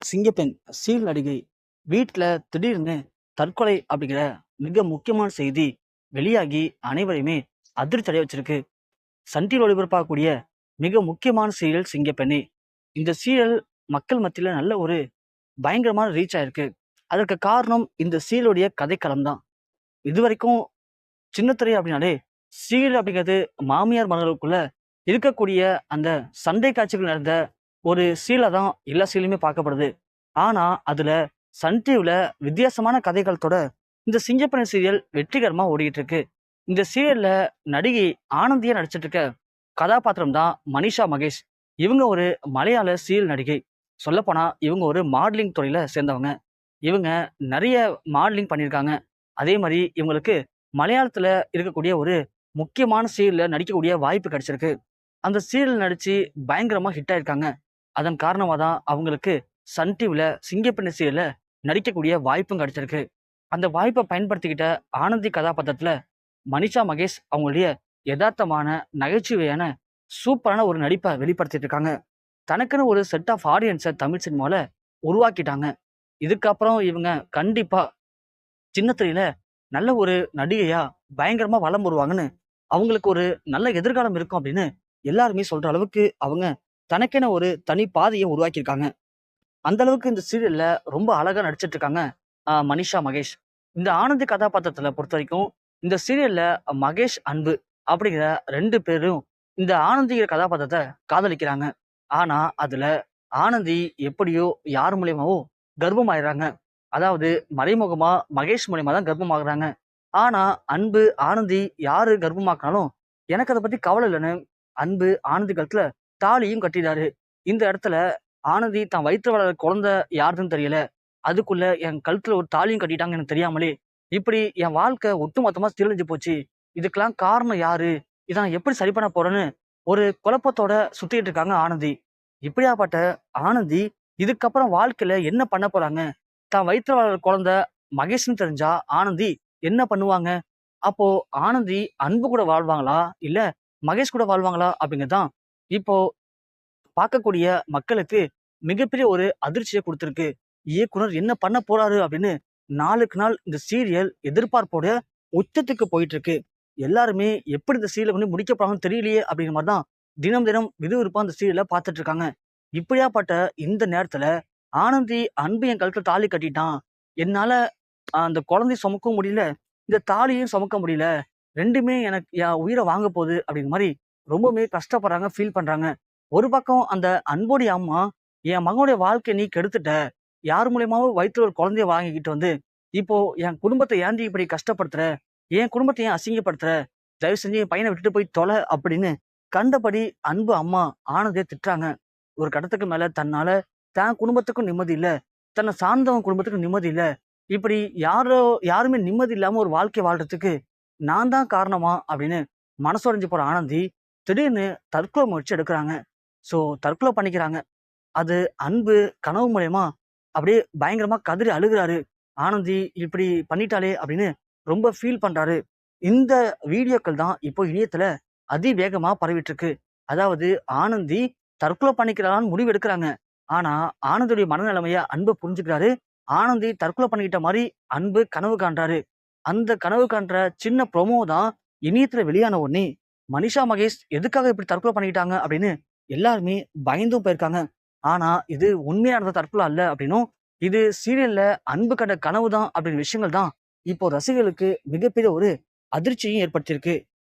சிங்கப்பெண் seal நடிகை வீட்டில் திடீர்னு தற்கொலை அப்படிங்கிற மிக முக்கியமான செய்தி வெளியாகி அனைவரையுமே அதிர்ச்சி அடைய வச்சிருக்கு. சன் டிவியில் ஒளிபரப்பாகக்கூடிய மிக முக்கியமான சீரியல் சிங்கப்பெண்ணே. இந்த சீரியல் மக்கள் மத்தியில் நல்ல ஒரு பயங்கரமான ரீச் ஆயிருக்கு. அதற்கு காரணம் இந்த சீரியலுடைய கதைக்களம் தான். இதுவரைக்கும் சின்னத்துறை அப்படின்னாலே சீரியல் அப்படிங்கிறது மாமியார் மன்னர்களுக்குள்ள இருக்கக்கூடிய அந்த சண்டை காட்சிகள் நடந்த ஒரு சீலை தான் எல்லா சீலையுமே பார்க்கப்படுது. ஆனால் அதில் சன் டிவியில் வித்தியாசமான கதைகளத்தோட இந்த சிங்கப்பனை சீரியல் வெற்றிகரமாக ஓடிக்கிட்டு இருக்கு இந்த சீரியலில் நடிகை ஆனந்தியாக நடிச்சிட்டு இருக்க கதாபாத்திரம் தான் மனிஷா மகேஷ். இவங்க ஒரு மலையாள சீரியல் நடிகை. சொல்லப்போனால் இவங்க ஒரு மாடலிங் துறையில் சேர்ந்தவங்க. இவங்க நிறைய மாடலிங் பண்ணியிருக்காங்க. அதே மாதிரி இவங்களுக்கு மலையாளத்தில் இருக்கக்கூடிய ஒரு முக்கியமான சீரியலில் நடிக்கக்கூடிய வாய்ப்பு கிடைச்சிருக்கு. அந்த சீரியல் நடித்து பயங்கரமாக ஹிட் ஆயிருக்காங்க. அதன் காரணமாக தான் அவங்களுக்கு சன் டிவியில் சிங்கப்பெண்ணு சீரியல்ல நடிக்கக்கூடிய வாய்ப்பும் கிடைச்சிருக்கு. அந்த வாய்ப்பை பயன்படுத்திக்கிட்ட ஆனந்தி கதாபாத்திரத்தில் மனிஷா மகேஷ் அவங்களுடைய யதார்த்தமான நகைச்சுவையான சூப்பரான ஒரு நடிப்பை வெளிப்படுத்திட்டு இருக்காங்க. தனக்குன்னு ஒரு செட் ஆஃப் ஆடியன்ஸை தமிழ் சினிமாவில் உருவாக்கிட்டாங்க. இதுக்கப்புறம் இவங்க கண்டிப்பாக சின்னத்திரையில் நல்ல ஒரு நடிகையாக பயங்கரமாக வலம் வருவாங்கன்னு அவங்களுக்கு ஒரு நல்ல எதிர்காலம் இருக்கும் அப்படின்னு எல்லாருமே சொல்கிற அளவுக்கு அவங்க தனக்கென ஒரு தனி பாதையை உருவாக்கியிருக்காங்க. அந்த அளவுக்கு இந்த சீரியல்ல ரொம்ப அழகா நடிச்சிட்டு இருக்காங்க ஆஹ் மனிஷா மகேஷ். இந்த ஆனந்தி கதாபாத்திரத்துல பொறுத்த வரைக்கும் இந்த சீரியல்ல மகேஷ் அன்பு அப்படிங்கிற ரெண்டு பேரும் இந்த ஆனந்திங்கிற கதாபாத்திரத்தை காதலிக்கிறாங்க. ஆனா அதுல ஆனந்தி எப்படியோ யார் மூலியமாவோ கர்ப்பமாயிடுறாங்க. அதாவது மறைமுகமா மகேஷ் மூலியமா தான் கர்ப்பமாகறாங்க. ஆனா அன்பு ஆனந்தி யாரு கர்ப்பமாக்கினாலும் எனக்கு அதை பத்தி கவலை இல்லைன்னு அன்பு ஆனந்தி கழுத்துல தாலியும் கட்டினாரு. இந்த இடத்துல ஆனந்தி தான் வயிற்று வளர குழந்தை யாருன்னு தெரியல. அதுக்குள்ள என் கழுத்துல ஒரு தாலியும் கட்டிட்டாங்க எனக்கு தெரியாமலே இப்படி என் வாழ்க்கை ஒட்டுமொத்தமா சீரழிஞ்சு போச்சு. இதுக்கெல்லாம் காரணம் யாரு? இதை நான் எப்படி சரி பண்ண போறேன்னு ஒரு குழப்பத்தோட சுத்திட்டு இருக்காங்க ஆனந்தி. இப்படியாப்பட்ட ஆனந்தி இதுக்கப்புறம் வாழ்க்கையில என்ன பண்ண போறாங்க? தான் வயிற்று வளர குழந்தை மகேஷ்னு தெரிஞ்சா ஆனந்தி என்ன பண்ணுவாங்க? அப்போ ஆனந்தி அன்பு கூட வாழ்வாங்களா? இல்ல மகேஷ் கூட வாழ்வாங்களா? அப்படிங்கறதுதான் இப்போ பார்க்கக்கூடிய மக்களுக்கு மிகப்பெரிய ஒரு அதிர்ச்சியை கொடுத்துருக்கு. இயக்குனர் என்ன பண்ண போறாரு அப்படின்னு நாளுக்கு நாள் இந்த சீரியல் எதிர்பார்ப்போட உச்சத்துக்கு போயிட்டு இருக்கு எல்லாருமே எப்படி இந்த சீரியலை வந்து முடிக்க போறாங்கன்னு தெரியலையே அப்படிங்கிற மாதிரி தான் தினம் தினம் விறுவிறுப்பா அந்த சீரியலை பார்த்துட்டு இருக்காங்க. இப்படியாப்பட்ட இந்த நேரத்துல ஆனந்தி அன்பு என் கழுத்துல தாலி கட்டிட்டான். என்னால அந்த குழந்தை சுமக்கவும் முடியல. இந்த தாலியும் சுமக்க முடியல. ரெண்டுமே எனக்கு என் உயிரை வாங்க போகுது அப்படிங்கிற மாதிரி ரொம்பவுமே கஷ்டப்படுறாங்க ஃபீல் பண்றாங்க. ஒரு பக்கம் அந்த அன்போடைய அம்மா என் மகனுடைய வாழ்க்கையை நீ கெடுத்துட்ட. யார் மூலியமாவும் வயிற்றுல ஒரு குழந்தைய வாங்கிக்கிட்டு வந்து இப்போ என் குடும்பத்தை ஏந்தி இப்படி கஷ்டப்படுத்துற? என் குடும்பத்தை ஏன் அசிங்கப்படுத்துற? தயவு செஞ்சு என் பையனை விட்டுட்டு போய் தொலை அப்படின்னு கண்டபடி அன்பு அம்மா ஆனதே திட்டுறாங்க. ஒரு கடத்துக்கு மேல தன்னால தன் குடும்பத்துக்கும் நிம்மதி இல்லை தன்னை சார்ந்தவன் குடும்பத்துக்கும் நிம்மதி இல்லை. இப்படி யாரோ யாருமே நிம்மதி இல்லாம ஒரு வாழ்க்கை வாழ்றதுக்கு நான் தான் காரணமா? அப்படின்னு மனசுடைஞ்சு போற ஆனந்தி திடீர்னு தற்கொலை முயற்சி எடுக்கிறாங்க. ஸோ தற்கொலை பண்ணிக்கிறாங்க. அது அன்பு கனவு மூலயமா அப்படியே பயங்கரமா கதறி அழுகுறாரு. ஆனந்தி இப்படி பண்ணிட்டாலே அப்படின்னு ரொம்ப ஃபீல் பண்றாரு. இந்த வீடியோக்கள் தான் இப்போ இணையத்துல அதிவேகமாக பரவிட்டுருக்கு. அதாவது ஆனந்தி தற்கொலை பண்ணிக்கிறான்னு முடிவு எடுக்கிறாங்க. ஆனா ஆனந்தியுடைய மனநிலைமையை அன்பு புரிஞ்சுக்கிறாரு. ஆனந்தி தற்கொலை பண்ணிக்கிட்ட மாதிரி அன்பு கனவு காண்றாரு. அந்த கனவு காண்ற சின்ன ப்ரொமோ தான் இணையத்துல வெளியான ஒன்னே மனிஷா மகேஷ் எதுக்காக இப்படி தற்கொலை பண்ணிக்கிட்டாங்க அப்படின்னு எல்லாருமே பயந்தும் போயிருக்காங்க. ஆனா இது உண்மையான தற்கொலை அல்ல அப்படின்னும் இது சீரியல்ல அன்பு கண்ட கனவு தான் அப்படின்ற விஷயங்கள் தான் இப்போ ரசிகர்களுக்கு மிகப்பெரிய ஒரு அதிர்ச்சியும் ஏற்படுத்தியிருக்கு.